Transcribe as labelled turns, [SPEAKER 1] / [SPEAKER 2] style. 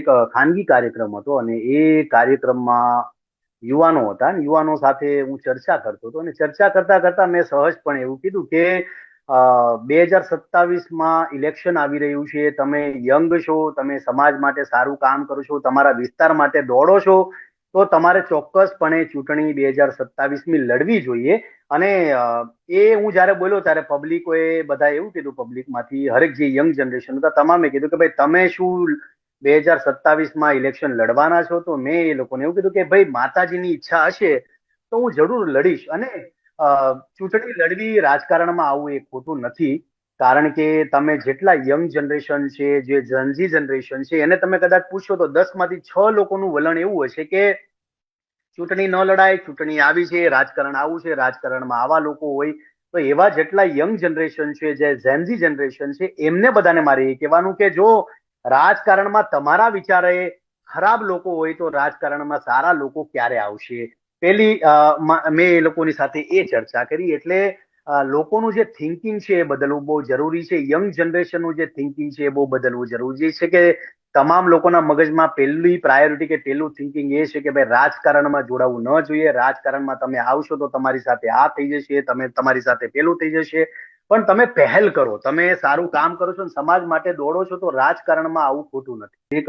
[SPEAKER 1] એક ખાનગી કાર્યક્રમ હતો અને એ કાર્યક્રમમાં યુવાનો હતા અને યુવાનો સાથે હું ચર્ચા કરતો હતો અને ચર્ચા કરતા કરતા મેં સહજપણે એવું કીધું કે બે હજાર સત્તાવીસમાં ઇલેક્શન આવી રહ્યું છે, તમે યંગ છો, તમે સમાજ માટે સારું કામ કરો છો, તમારા વિસ્તાર માટે દોડો છો, તો તમારે ચોક્કસપણે ચૂંટણી બે હજાર સત્તાવીસની લડવી જોઈએ. અને એ હું જ્યારે બોલ્યો ત્યારે પબ્લિકોએ બધા એવું કીધું પબ્લિકમાંથી હરેક જે યંગ જનરેશન હતા, તમામે કીધું કે, ભાઈ, તમે શું બે હજાર સત્તાવીસમાં ઇલેક્શન લડવાના છો તો મેં એ લોકોને એવું કીધું કે ભાઈ, માતાજીની ઈચ્છા હશે તો હું જરૂર લડીશ. અને ચૂંટણી લડવી રાજકારણમાં આવવું એ ખોટું નથી. કારણ કે તમે જેટલા યંગ જનરેશન છે, જે જનજી જનરેશન છે, એને તમે કદાચ પૂછો તો દસમાંથી છ લોકોનું વલણ એવું હશે કે ચૂંટણી ન લડાય, ચૂંટણી આવી છે, રાજકારણ આવું છે, રાજકારણમાં આવા લોકો હોય. તો એવા જેટલા યંગ જનરેશન છે, જે ઝેનઝી જનરેશન છે, એમને બધાને મારે એ કહેવાનું કે જો રાજકારણમાં તમારા વિચારે ખરાબ લોકો હોય તો રાજકારણમાં સારા લોકો ક્યારે આવશે? પેલી મેં એ લોકોની સાથે એ ચર્ચા કરી એટલે લોકોનું જે થિંકિંગ છે એ બદલવું બહુ જરૂરી છે. યંગ જનરેશનનું જે થિંકિંગ છે એ બહુ બદલવું જરૂરી છે. કે તમામ લોકોના મગજમાં પહેલી પ્રાયોરિટી કે પહેલું થિંકિંગ એ છે કે ભાઈ રાજકારણમાં જોડાવું ન જોઈએ. રાજકારણમાં તમે આવશો તો તમારી સાથે આ થઈ જશે, તમે તમારી સાથે પેલું થઈ જશે. પણ તમે પહેલ કરો, તમે સારું કામ કરો છો સમાજ માટે દોડો છો તો રાજકારણમાં આવું ખોટું નથી.